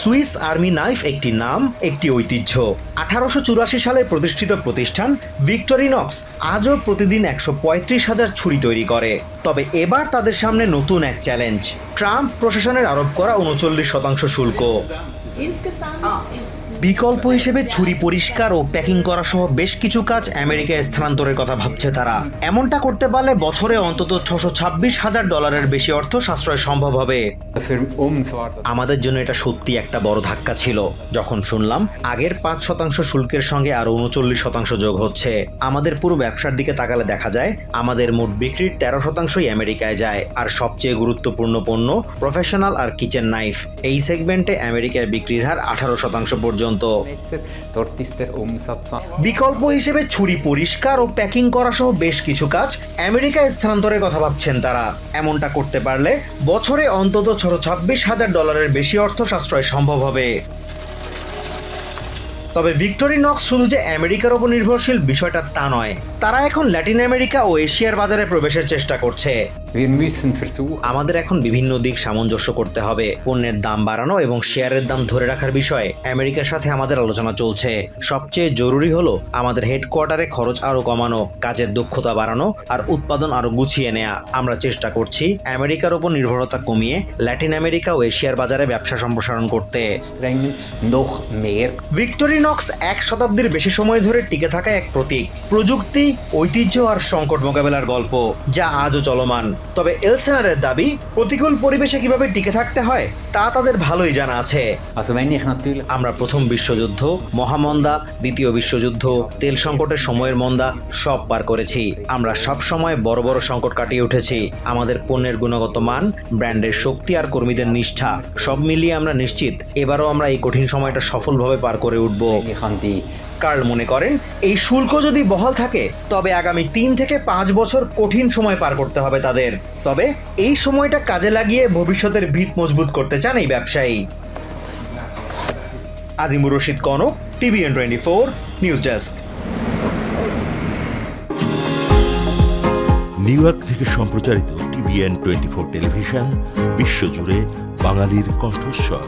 Swiss army knife একটি নাম একটি ঐতিহ্য। আঠারোশো চুরাশি সালে প্রতিষ্ঠিত প্রতিষ্ঠান ভিক্টোরিনক্স আজও প্রতিদিন একশো পঁয়ত্রিশ হাজার ছুরি তৈরি করে। তবে এবার তাদের সামনে নতুন এক চ্যালেঞ্জ। ট্রাম্প প্রশাসনের আরোপ করা উনচল্লিশ শতাংশ শুল্ক। বিকল্প হিসেবে ছুরি পরিষ্কার ও প্যাকিং করা সহ বেশ কিছু কাজ আমেরিকায় স্থানান্তরের কথা ভাবছে তারা। এমনটা করতে পারলে বছরে অন্তত ছশো ছাব্বিশ হাজার ডলারের বেশি অর্থ সাশ্রয় সম্ভব হবে। আমাদের জন্য এটা সত্যি একটা বড় ধাক্কা ছিল। যখন শুনলাম, আগের পাঁচ শতাংশ শুল্কের সঙ্গে আরও উনচল্লিশ শতাংশ যোগ হচ্ছে। আমাদের পুরো ব্যবসার দিকে তাকালে দেখা যায়, আমাদের মোট বিক্রির তেরো শতাংশই আমেরিকায় যায়। আর সবচেয়ে গুরুত্বপূর্ণ পণ্য প্রফেশনাল আর কিচেন নাইফ এই সেগমেন্টে আমেরিকায় বিক্রির হার আঠারো শতাংশ পর্যন্ত। Umsatz বিকল্প হিসেবে ছুরি পরিষ্কার ও প্যাকিং করা সহ বেশ কিছু কাজ আমেরিকায় স্থানান্তরের কথা ভাবছেন তারা। এমনটা করতে পারলে বছরে অন্তত ছোট ছাব্বিশ হাজার ডলারের বেশি অর্থ সাশ্রয় সম্ভব হবে। তবে ভিক্টোরিনক্স শুধু যে আমেরিকার ওপর নির্ভরশীল বিষয়টা তা নয়, তারা এখন ল্যাটিন আমেরিকা ও এশিয়ার বাজারে প্রবেশের চেষ্টা করছে। আমাদের এখন বিভিন্ন দিক সামঞ্জস্য করতে হবে পণ্যের দাম বাড়ানো এবং শেয়ারের দাম ধরে রাখার বিষয়ে। আমেরিকার সাথে আমাদের আলোচনা চলছে। সবচেয়ে জরুরি হলো আমাদের হেডকোয়ার্টারে খরচ আরও কমানো কাজের দক্ষতা বাড়ানো আর উৎপাদন আরও গুছিয়ে নেওয়া আমরা চেষ্টা করছি আমেরিকার উপর নির্ভরতা কমিয়ে ল্যাটিন আমেরিকা ও এশিয়ার বাজারে ব্যবসা সম্প্রসারণ করতে। ভিক্টোরিনক্স এক শতাব্দীর বেশি সময় ধরে টিকে থাকা এক প্রতীক। প্রযুক্তি ঐতিহ্য আর সংকট মোকাবেলার গল্প যা আজও চলমান। তবে এলসেনারের দাবি প্রতিকূল পরিবেশে কীভাবে টিকে থাকতে হয় তা তাদের ভালোই জানা আছে। আমরা প্রথম বিশ্বযুদ্ধ মহামন্দা দ্বিতীয় বিশ্বযুদ্ধ তেল সংকটের সময়ের মন্দা সব পার করেছি। আমরা সব সময় বড় বড় সংকট কাটিয়ে উঠেছি। আমাদের পণ্যের গুণগত মান ব্র্যান্ডের শক্তি আর কর্মীদের নিষ্ঠা সব মিলিয়ে আমরা নিশ্চিত এবারও আমরা এই কঠিন সময়টা সফলভাবে পার করে উঠব। কার্ল মনে করেন, এই শুল্ক যদি বহাল থাকে, তবে আগামী তিন থেকে পাঁচ বছর কঠিন সময় পার করতে হবে তাদের। তবে এই সময়টা কাজে লাগিয়ে ভবিষ্যতের ভিত মজবুত করতে চান এই ব্যবসায়ী। Azimur Rashid Konok, TVN twenty four, news desk. New York থেকে সম্প্রচারিত টিভিএন টোয়েন্টি ফোর টেলিভিশন, বিশ্বজুড়ে বাঙালির কণ্ঠস্বর।